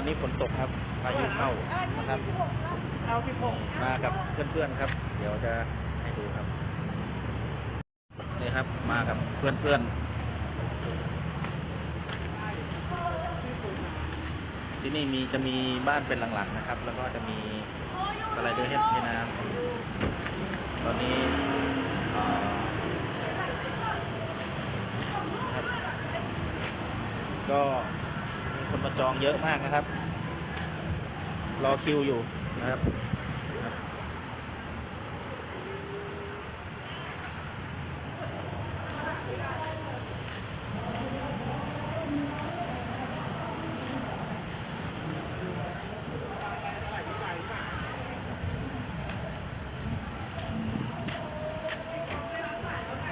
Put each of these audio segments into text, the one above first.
อนนี้ฝนตกครับพายุเข้านะครับ เอาสิบหกมากับเพื่อนๆครับ เดี๋ยวจะให้ดูครับนี่ครับ มากับเพื่อนๆที่นี่มีจะมีบ้านเป็นหลังๆนะครับ แล้วก็จะมีสไลเดอร์ให้ให้น้ำตอนนี้เอ่อครับก็มี คนมาจองเยอะมากนะครับ รอคิวอยู่นะครับ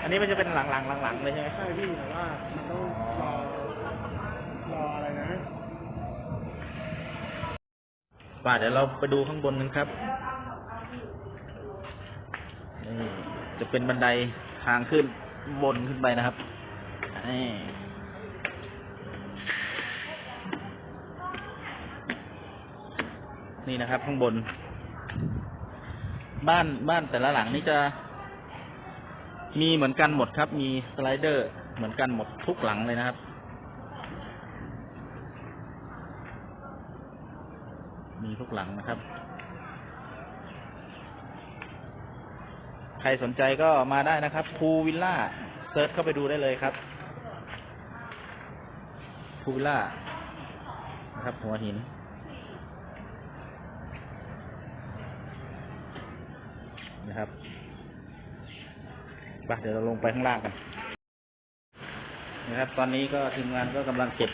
อันนี้มันจะเป็นหลังๆหลังๆเลยใช่ไหมใช่พี่แต่ว่ามันต้องรอรออะไรนะ ป่าเดี๋ยวเราไปดูข้างบนกันครับนี่จะเป็นบันไดทางขึ้นบนขึ้นไปนะครับนี่นี่นะครับ ข้างบน บ้านบ้านแต่ละหลังนี่จะ มีเหมือนกันหมดครับ มีสไลเดอร์เหมือนกันหมดทุกหลังเลยนะครับ มีทุกหลังนะครับ ใครสนใจก็มาได้นะครับพูวิลล่าเซิร์ชเข้าไปดูได้เลยครับพูวิลล่านะครับ หัวหินนะครับไปเดี๋ยวเราลงไปข้างล่างกันนะครับ ตอนนี้ก็ทีมงานก็กำลังเก็บ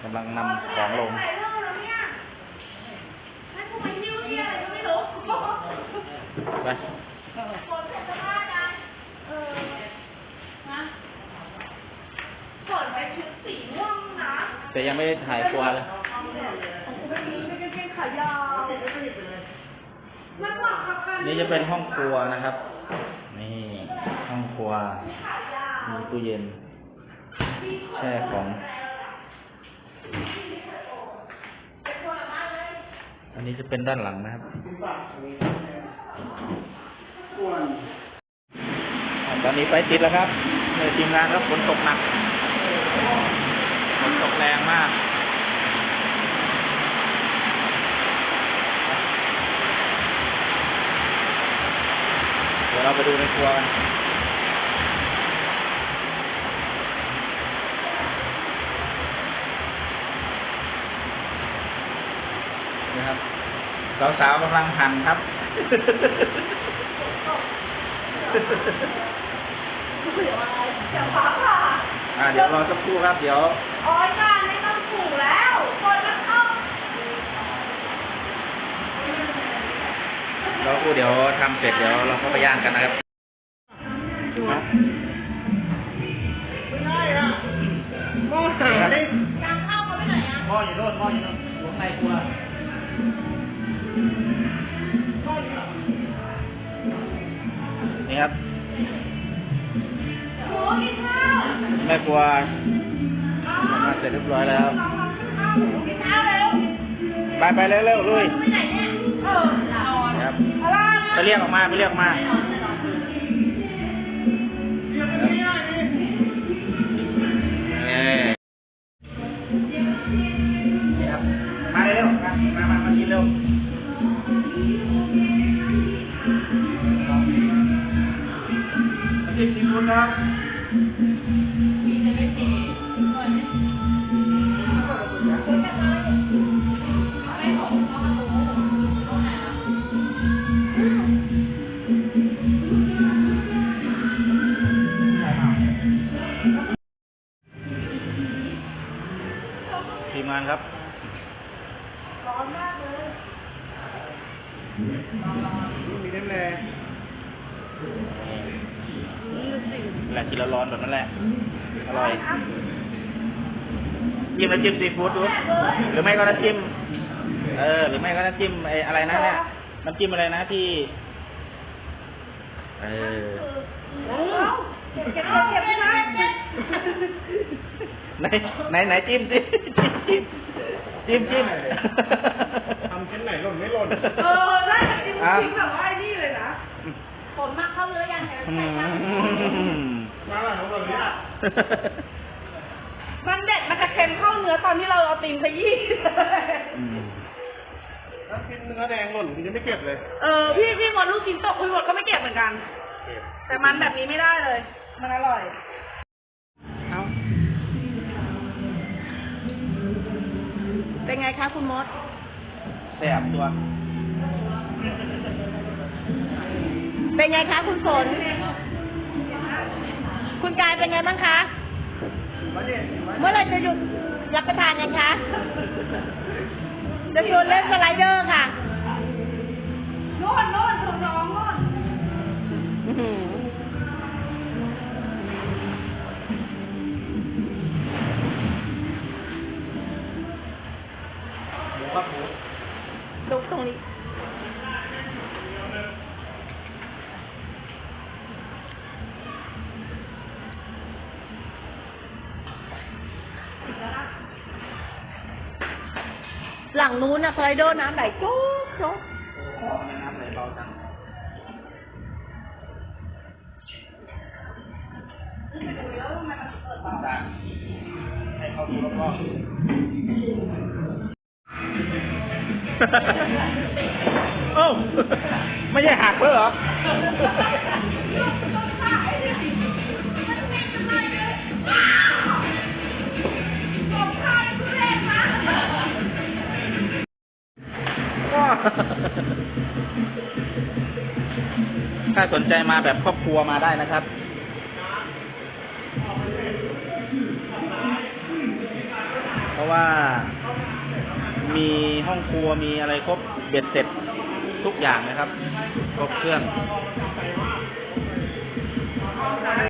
กำลังนำของลง ไปก่อนไปชุดสีม่วงนะแต่ยังไม่ได้ถ่ายครัวเลยไม่กางเกงขายาวนักหลักค่ะกันนี่จะเป็นห้องครัวนะครับ นี่ห้องครัวขายาวมีตู้เย็น แช่ของ อันนี้จะเป็นด้านหลังนะครับตอนนี้ไปติดแล้วครับในทีมงานครับฝนตกหนักฝนตกแรงมากเดี๋ยวเราไปดูในครัวกัน นะครับสาวๆกำลังหั่นครับเดี๋ยวพักค่ะอ่าเดี๋ยวรอสักครู่ครับ เดี๋ยวโอ้ยงานไม่ต้องถูแล้วคนมันเข้าเราครู่เดี๋ยวทำเสร็จเดี๋ยวเราก็ไปย่างกันนะครับ ครับโอ้ยข้าวแม่ครัวทำงานเสร็จเรียบร้อยแล้วกินข้าวเร็วไปไปเร็วๆลุยไปไหนเนี่ยเออลาออนนะครับอะไรไปเรียกออกมาไปเรียกออกมาเอ้ยนี่ครับมาเร็วๆมามา ทีมงานครับ ร้อนมากเลยมีน้ำแร่แหละกินแล้วร้อนแบบนั้นแหละ อร่อยจิ้มน้ำจิ้มซีฟู้ดดูหรือไม่ก็น้ำจิ้ม เออ หรือไม่ก็น้ำจิ้มไอ้อะไรนะเนี่ย น้ำจิ้มอะไรนะที่ เออเก็บเก็บเก็บนะไหนไหนไหนจิ้มสิจิ้มจิ้มจิ้มทำเช่นไหนหล่นไม่หล่นเออได้จริงจริงแบบว่าไอ้นี่เลยนะผลมากเข้าเนื้อยังไงอืมมาหลังของแบบนี้มันเด็ดมันจะเค็มเข้าเนื้อตอนที่เราเอาตีนขยี้อืมถ้ากินเนื้อแดงหล่นคุณจะไม่เก็บเลย เออพี่พี่มดลูกชิ้นตกพี่มดก็ไม่เก็บเหมือนกัน แต่มันแบบนี้ไม่ได้เลย มันอร่อย เป็นไงคะคุณมดแสบตัวเป็นไงคะคุณฝนคุณกายเป็นไงบ้างคะ เมื่อไหรจะหยุดรับประทานยังคะจะชวนเล่นสไลเดอร์ค่ะโน่นโน่นของน้องโน่น หลังนู้นนะสไลเดอร์น้ำไหลโจ๊กโจ๊กน้ำไหลเบาจังให้เขาดูแล้วก็โอ้ไม่ใช่หักแล้วเหรอ ใจมาแบบครอบครัวมาได้นะครับเพราะว่ามีห้องครัวมีอะไรครบเบ็ดเสร็จทุกอย่างนะครับ ครบเครื่อง